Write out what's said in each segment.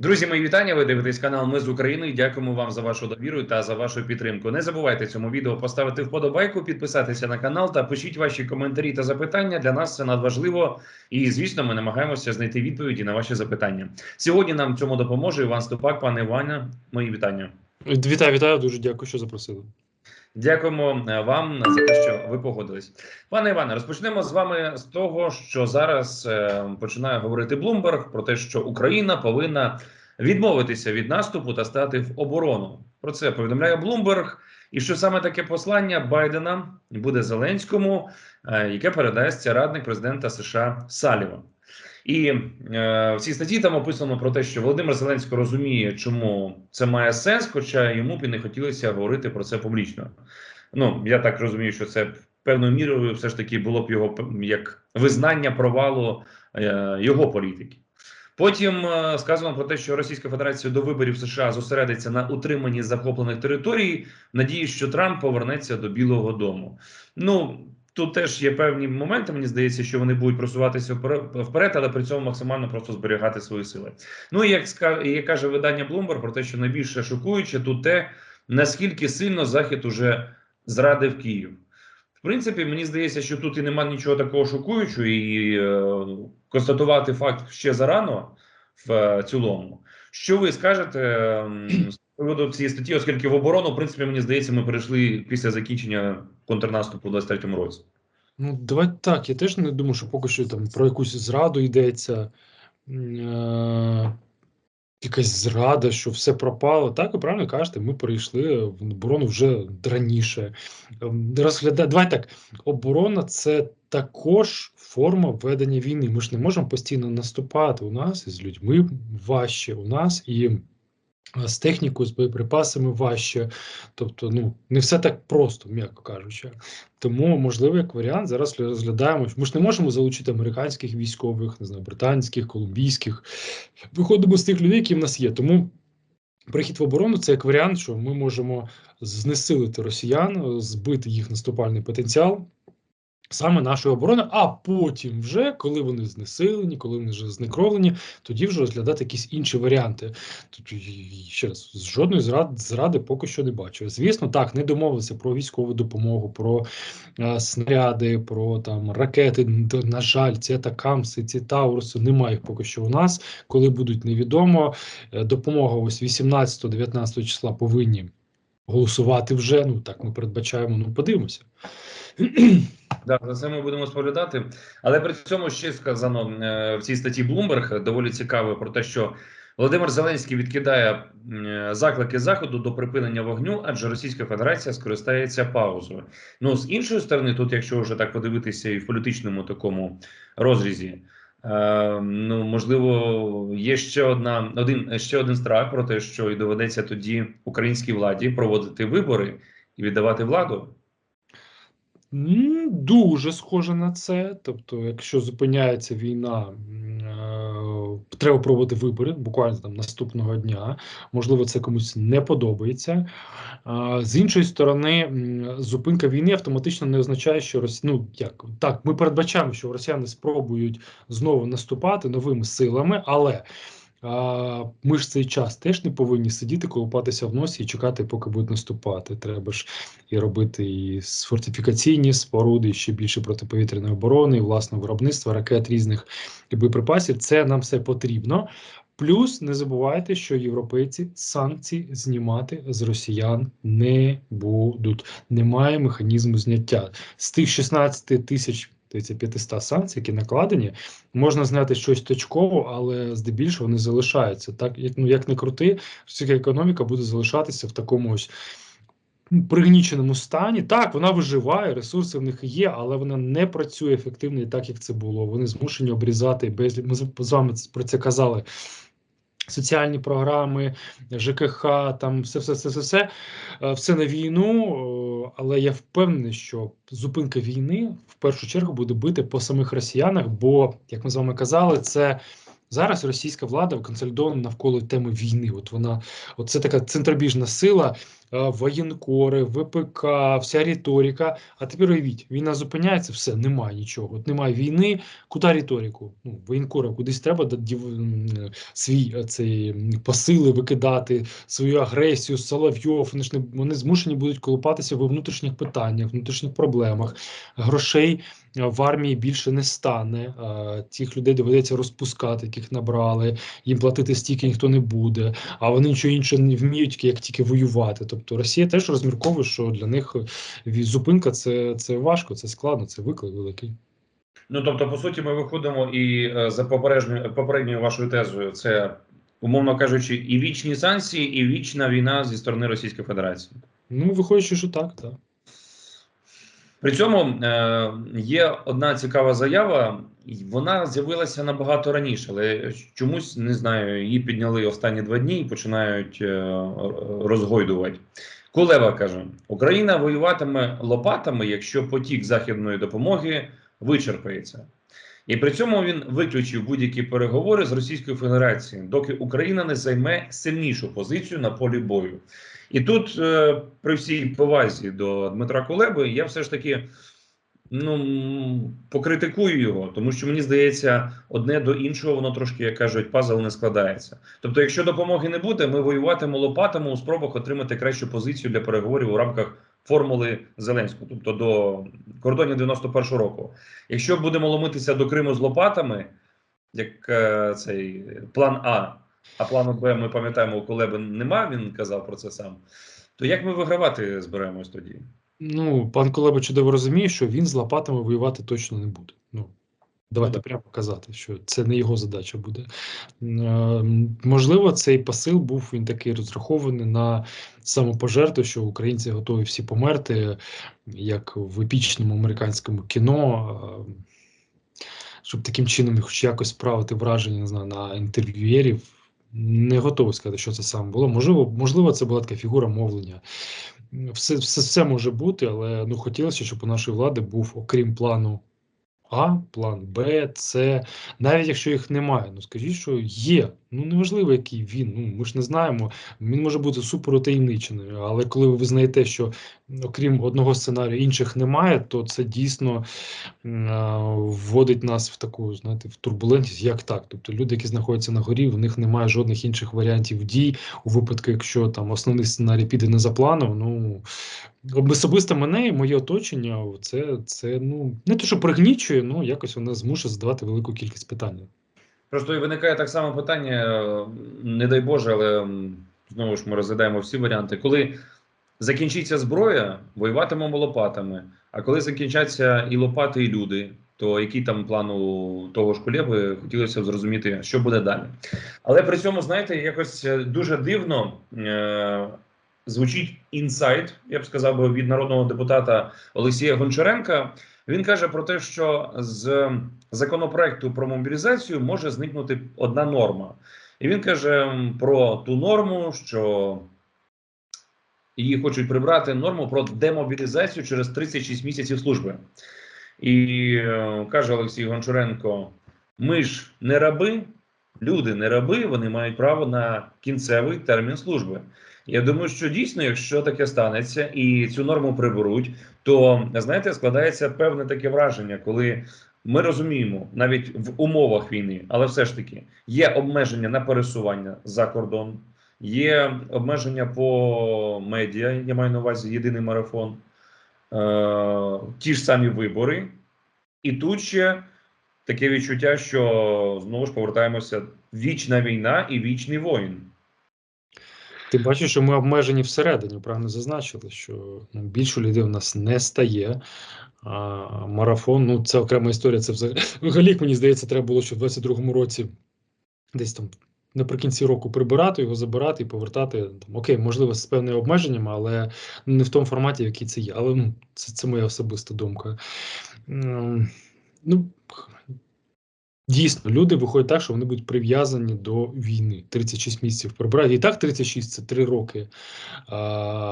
Друзі, мої вітання. Ви дивитесь канал Ми з України. Дякуємо вам за вашу довіру та за вашу підтримку. Не забувайте цьому відео поставити вподобайку, підписатися на канал та пишіть ваші коментарі та запитання. Для нас це надважливо. І звісно, ми намагаємося знайти відповіді на ваші запитання. Сьогодні нам цьому допоможе Іван Ступак, пане Іване. Мої вітання. Вітаю, вітаю, дуже дякую, що запросили. Дякуємо е, вам за те, що ви погодились, пане Іване. Розпочнемо з вами з того, що зараз е, починає говорити Блумберг про те, що Україна повинна відмовитися від наступу та стати в оборону. Про це повідомляє Блумберг. І що саме таке послання Байдена буде Зеленському, е, яке передасться радник президента США Саліван. І е, в цій статті там описано про те, що Володимир Зеленський розуміє, чому це має сенс, хоча йому б і не хотілося говорити про це публічно. Ну я так розумію, що це певною мірою все ж таки було б його як визнання провалу е, його політики. Потім е, сказано про те, що Російська Федерація до виборів США зосередиться на утриманні захоплених територій, надії, що Трамп повернеться до Білого Дому. Ну Тут теж є певні моменти. Мені здається, що вони будуть просуватися вперед, але при цьому максимально просто зберігати свої сили. Ну і як як каже видання Bloomberg про те, що найбільше шокуюче тут те, наскільки сильно Захід уже зрадив Київ. В принципі, мені здається, що тут і немає нічого такого шокуючого, і е, констатувати факт ще зарано в е, цілому. Що ви скажете з приводу цієї статті, оскільки в оборону, в принципі, мені здається, ми перейшли після закінчення контрнаступу у 23-му році. Ну, давайте так. Я теж не думаю, що поки що там про якусь зраду йдеться. Е Якась зрада, що все пропало. Так, ви правильно кажете, ми перейшли в оборону вже раніше. Ем, розгляда... Давай так, оборона це також форма ведення війни. Ми ж не можемо постійно наступати. У нас із людьми важче, у нас і з технікою, з боєприпасами важче, тобто, ну не все так просто, м'яко кажучи. Тому, можливо, як варіант, зараз розглядаємо. Ми ж не можемо залучити американських військових, не знаю, британських, колумбійських. Виходимо з тих людей, які в нас є. Тому прихід в оборону це як варіант, що ми можемо знесилити росіян, збити їх наступальний потенціал саме нашої оборони, а потім, вже коли вони знесилені, коли вони вже знекровлені, тоді вже розглядати якісь інші варіанти. Тут ще раз жодної зради, зради поки що не бачу. Звісно, так не домовилися про військову допомогу, про а, снаряди, про там ракети. На жаль, ці атакамси, ці тауруси немає поки що у нас. Коли будуть невідомо, е, допомога ось 18-19 числа повинні голосувати вже. Ну так ми передбачаємо. Ну подивимося. Да, за це ми будемо споглядати. Але при цьому ще сказано е, в цій статті Bloomberg доволі цікаво про те, що Володимир Зеленський відкидає заклики заходу до припинення вогню, адже Російська Федерація скористається паузою. Ну з іншої сторони, тут, якщо вже так подивитися, і в політичному такому розрізі. Е, ну можливо, є ще одна один ще один страх про те, що і доведеться тоді українській владі проводити вибори і віддавати владу. Дуже схоже на це. Тобто, якщо зупиняється війна, е, треба проводити вибори буквально там наступного дня. Можливо, це комусь не подобається. З іншої сторони, зупинка війни автоматично не означає, що Рос... ну, як так, ми передбачаємо, що росіяни спробують знову наступати новими силами, але. А ж цей час теж не повинні сидіти, колупатися в носі і чекати, поки будуть наступати. Треба ж і робити і фортифікаційні споруди, і ще більше протиповітряної оборони, і власне виробництва ракет різних і боєприпасів. Це нам все потрібно. Плюс не забувайте, що європейці санкції знімати з росіян не будуть. Немає механізму зняття з тих 16 тисяч. 500 санкцій, які накладені, можна знати щось точково, але здебільшого вони залишаються. Так як ну як не крути, російська економіка буде залишатися в такому ось пригніченому стані. Так, вона виживає, ресурси в них є, але вона не працює ефективно і так, як це було. Вони змушені обрізати без ми з вами про це казали соціальні програми, ЖКХ, там все, все, все, все, все, все на війну. Але я впевнений, що зупинка війни в першу чергу буде бити по самих росіянах, бо як ми з вами казали, це. Зараз російська влада консолідована навколо теми війни. От вона, от це така центробіжна сила, воєнкори, ВПК, вся риторика. А тепер уявіть, війна зупиняється, все, немає нічого. От немає війни, куди риторику? Ну, воєнкора кудись треба е, свій е, цей посили викидати, свою агресію, Соловйов. Вони ж не вони змушені будуть колупатися в внутрішніх питаннях, внутрішніх проблемах. Грошей е, в армії більше не стане. е, Тих людей доведеться розпускати, яких набрали, їм платити стільки ніхто не буде, а вони нічого іншого не вміють, як тільки воювати. Тобто Росія теж розмірковує, що для них е, зупинка це, це важко, це складно, це виклик великий. Ну тобто, по суті, ми виходимо і е, за попередньою попередньою вашою тезою, це умовно кажучи, і вічні санкції, і вічна війна зі сторони Російської Федерації. Ну, виходячи, що так, так. При цьому е, є одна цікава заява, вона з'явилася набагато раніше, але чомусь не знаю, її підняли останні два дні і починають е, розгойдувати. Кулева каже: Україна воюватиме лопатами, якщо потік західної допомоги вичерпається. І при цьому він виключив будь-які переговори з Російською Федерацією, доки Україна не займе сильнішу позицію на полі бою. І тут, е, при всій повазі до Дмитра Кулеби, я все ж таки ну, покритикую його, тому що мені здається, одне до іншого воно трошки, як кажуть, пазл не складається. Тобто, якщо допомоги не буде, ми воюватимемо лопатами у спробах отримати кращу позицію для переговорів у рамках формули Зеленського, тобто до кордонів 91-го року. Якщо будемо ломитися до Криму з лопатами, як е, цей план А, а плану Б ми пам'ятаємо, у Кулеби нема, він казав про це сам. То як ми вигравати збираємось тоді? Ну, пан Колеба чудово розуміє, що він з лопатами воювати точно не буде. Ну, давайте прямо казати, що це не його задача буде. Е, можливо, цей посил був він такий розрахований на самопожертву, що українці готові всі померти, як в епічному американському кіно. е, Щоб таким чином хоч якось справити враження не знаю, на інтерв'юєрів, не готовий сказати, що це саме було. Можливо, можливо, це була така фігура мовлення. Все, все, все може бути, але ну хотілося, щоб у нашої влади був, окрім плану А, план Б, С. Навіть якщо їх немає, ну скажіть, що є. Ну неважливо, який він. Ну ми ж не знаємо. Він може бути супер утаємничений, але коли ви знаєте, що окрім одного сценарію інших немає, то це дійсно м, вводить нас в таку, знаєте, в турбулентність. Як так? Тобто люди, які знаходяться на горі, в них немає жодних інших варіантів дій у випадку, якщо там основний сценарій піде не за планом. Ну особисто мене і моє оточення, це, це ну не те, що пригнічує, ну якось воно змушує задавати велику кількість питань. Просто і виникає так само питання, е, не дай Боже, але знову ж ми розглядаємо всі варіанти. Коли закінчиться зброя, воюватимемо лопатами. А коли закінчаться і лопати, і люди, то який там план у того ж Кулєби, хотілося б зрозуміти, що буде далі. Але при цьому, знаєте, якось е, дуже дивно е- звучить інсайт, я б сказав від народного депутата Олексія Гончаренка. Він каже про те, що з законопроекту про мобілізацію може зникнути одна норма. І він каже про ту норму, що її хочуть прибрати норму про демобілізацію через 36 місяців служби. І е, каже Олексій Гончаренко: ми ж не раби, люди не раби, вони мають право на кінцевий термін служби. Я думаю, що дійсно, якщо таке станеться і цю норму приберуть, то знаєте, складається певне таке враження, коли ми розуміємо навіть в умовах війни, але все ж таки є обмеження на пересування за кордон, є обмеження по медіа. Я маю на увазі єдиний марафон, е, ті ж самі вибори, і тут ще таке відчуття, що знову ж повертаємося вічна війна і вічний воїн. Ти бачиш, що ми обмежені всередині, правильно зазначили, що ну, більше людей у нас не стає. А, марафон, ну це окрема історія. Це взагалі, мені здається, треба було ще в 22-му році десь там наприкінці року прибирати його, забирати і повертати. Там, окей, можливо, з певними обмеженнями, але не в тому форматі, який це є. Але ну, це, це моя особиста думка. Ем, Ну, Дійсно, люди виходять так, що вони будуть прив'язані до війни. 36 місяців прибрати. І так 36 – це 3 роки. А,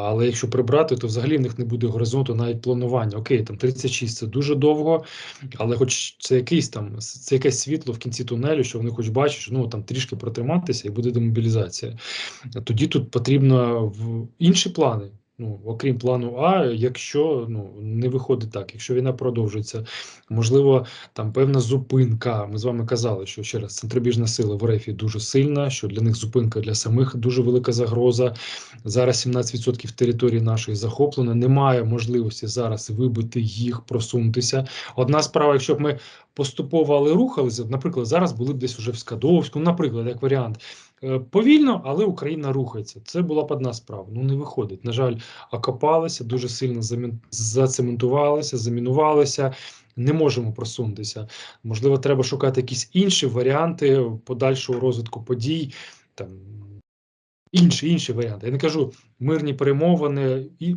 але якщо прибрати, то взагалі в них не буде горизонту навіть планування. Окей, там 36 – це дуже довго, але хоч це якийсь там це якесь світло в кінці тунелю, що вони хоч бачать, що ну там трішки протриматися і буде демобілізація. Тоді тут потрібно в інші плани. Ну, окрім плану А, якщо ну не виходить так, якщо війна продовжується, можливо, там певна зупинка. Ми з вами казали, що ще раз центробіжна сила в РФ дуже сильна, що для них зупинка для самих дуже велика загроза. Зараз 17% території нашої захоплено. Немає можливості зараз вибити їх, просунутися. Одна справа, якщо б ми поступово але рухалися, наприклад, зараз були б десь уже в Скадовську, наприклад, як варіант. Е, Повільно, але Україна рухається. Це була б одна справа. Ну не виходить. На жаль, окопалися, дуже сильно зацементувалися, замінувалися. Не можемо просунутися. Можливо, треба шукати якісь інші варіанти подальшого розвитку подій. Там інші інші варіанти. Я не кажу мирні перемовини і.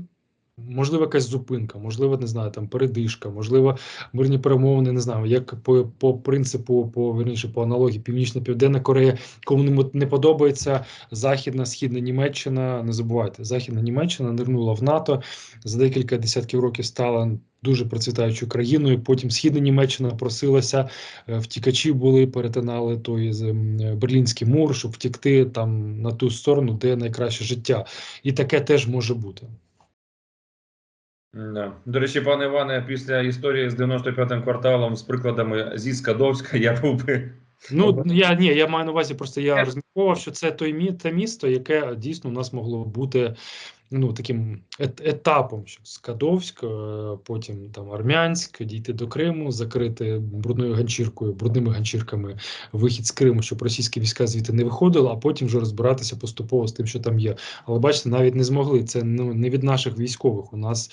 Можливо, якась зупинка, можливо, не знаю, там передишка, можливо, мирні перемовини, не знаю, як по по принципу, по верніше, по аналогії Північна Південна Корея, кому не, подобається Західна, Східна Німеччина. Не забувайте, Західна Німеччина нирнула в НАТО за декілька десятків років стала дуже процвітаючою країною. Потім Східна Німеччина просилася, е, втікачі були, перетинали той Берлінський мур, щоб втікти там на ту сторону, де найкраще життя, і таке теж може бути. Да. До речі, пане Іване, після історії з 95-м кварталом з прикладами зі Скадовська, я був би Ну я ні, я маю на увазі, просто я розмірковував, що це той мі, те місто, яке дійсно у нас могло бути ну таким ет, етапом, що Скадовськ, е, потім там Армянськ, дійти до Криму, закрити брудною ганчіркою, брудними ганчірками вихід з Криму, щоб російські війська звідти не виходили, а потім вже розбиратися поступово з тим, що там є. Але бачите, навіть не змогли. Це ну не від наших військових. У нас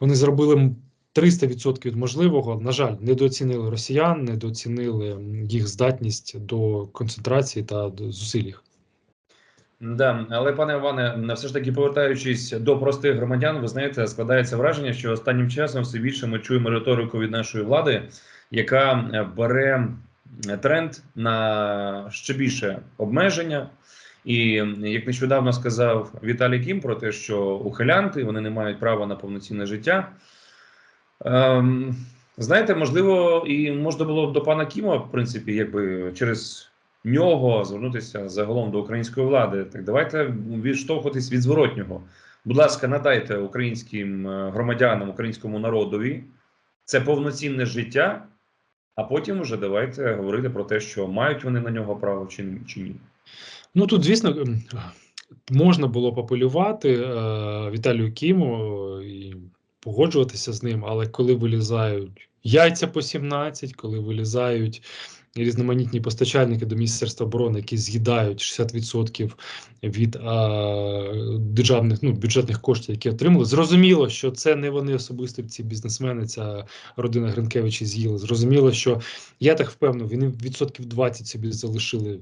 вони зробили. 300% від можливого, на жаль, недооцінили росіян, недооцінили їх здатність до концентрації та до зусиль. Да, але пане Іване, все ж таки повертаючись до простих громадян, ви знаєте, складається враження, що останнім часом все більше ми чуємо риторику від нашої влади, яка бере тренд на ще більше обмеження. І як нещодавно сказав Віталій Кім про те, що ухилянти вони не мають права на повноцінне життя. Ем, знаєте, можливо, і можна було до пана Кіма, в принципі, якби через нього звернутися загалом до української влади. Так давайте відштовхуватись від зворотнього. Будь ласка, надайте українським е, громадянам, українському народові це повноцінне життя, а потім вже давайте говорити про те, що мають вони на нього право чи, чи ні. Ну тут, звісно, ем, можна було популювати е, Віталію Кіму і погоджуватися з ним, але коли вилізають яйця по 17, коли вилізають різноманітні постачальники до Міністерства оборони, які з'їдають 60% від а, державних ну, бюджетних коштів, які отримали. Зрозуміло, що це не вони особисто ці бізнесмени, ця родина Гринкевичі з'їли. Зрозуміло, що я так впевнений, вони відсотків 20 собі залишили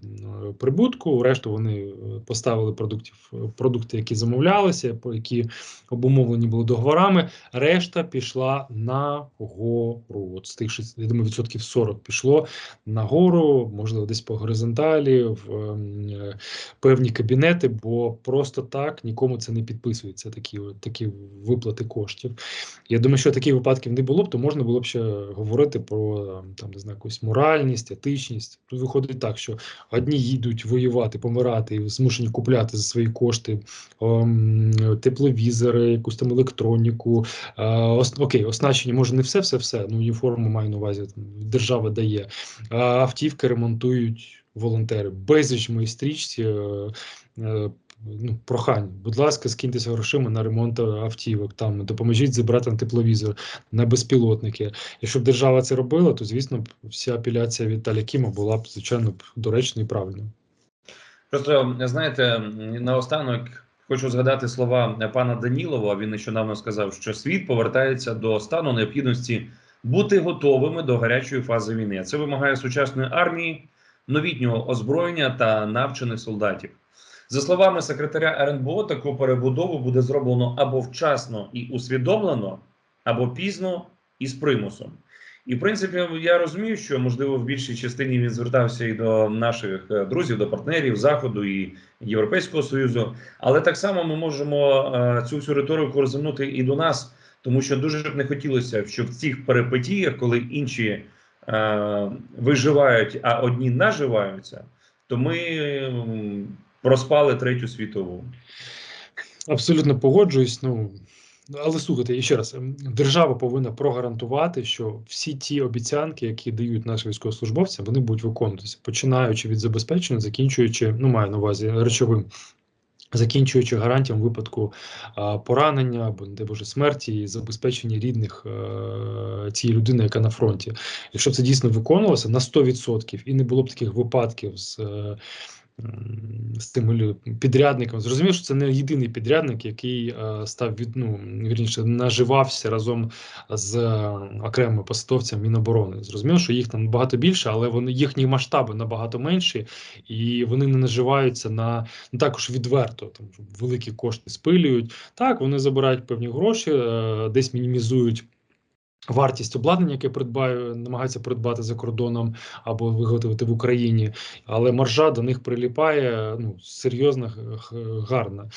прибутку. Решту вони поставили продуктів, продукти, які замовлялися, по які обумовлені були договорами. Решта пішла на гору. От з тих 6, я думаю, відсотків 40 пішло на гору, можливо, десь по горизонталі, в е, певні кабінети, бо просто так нікому це не підписується. Такі такі виплати коштів. Я думаю, що таких випадків не було б, то можна було б ще говорити про там не знаю, якусь моральність, етичність. Тут виходить так, що одні їдуть воювати, помирати і змушені купляти за свої кошти о, тепловізори, якусь там електроніку. Е, ос, окей, оснащення може не все, все, все. Ну уніформу маю на увазі. Там, держава дає. А автівки ремонтують волонтери. Безліч моїй стрічці е, е, ну, прохань. Будь ласка, скиньтеся грошима на ремонт автівок. Там допоможіть зібрати тепловізор, на безпілотники. Якщо б держава це робила, то звісно вся апеляція Віталія Кіма була б звичайно доречною і правильною. Просто знаєте, наостанок. Хочу згадати слова пана Данілова. Він нещодавно сказав, що світ повертається до стану необхідності бути готовими до гарячої фази війни. Це вимагає сучасної армії, новітнього озброєння та навчених солдатів. За словами секретаря РНБО, таку перебудову буде зроблено або вчасно і усвідомлено, або пізно і з примусом. І в принципі, я розумію, що можливо в більшій частині він звертався і до наших е, друзів, до партнерів заходу і Європейського союзу, але так само ми можемо е, цю всю риторику розвернути і до нас, тому що дуже б не хотілося, щоб в цих перипетіях, коли інші е, виживають, а одні наживаються, то ми проспали третю світову. Абсолютно погоджуюсь. Ну але слухайте, і ще раз, ем, держава повинна прогарантувати, що всі ті обіцянки, які дають наші військовослужбовцям, вони будуть виконуватися, починаючи від забезпечення, закінчуючи, ну маю на увазі речовим. Закінчуючи гарантіям випадку а, поранення або не Боже смерті і забезпечення рідних а, цієї людини, яка на фронті. Якщо це дійсно виконувалося на 100% і не було б таких випадків з з тими лю- підрядниками. Зрозуміло, що це не єдиний підрядник, який е, став від ну вірніше наживався разом з е, окремими посадовцями Міноборони. Зрозуміло, що їх там багато більше, але вони їхні масштаби набагато менші, і вони не наживаються на ну, також відверто. Там великі кошти спилюють. Так, вони забирають певні гроші, е, десь мінімізують. Вартість обладнання, яке придбаю, намагаються придбати за кордоном або виготовити в Україні, але маржа до них приліпає ну серйозно гарна.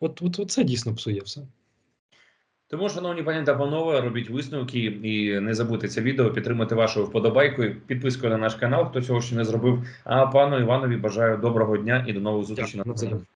От, от, от це дійсно псує все. Тому, шановні пані та панове, робіть висновки і не забудьте це відео підтримати вашою вподобайкою, підпискою на наш канал, хто цього ще не зробив. А пану Іванові бажаю доброго дня і до нових зустрічей на Дякую. каналі.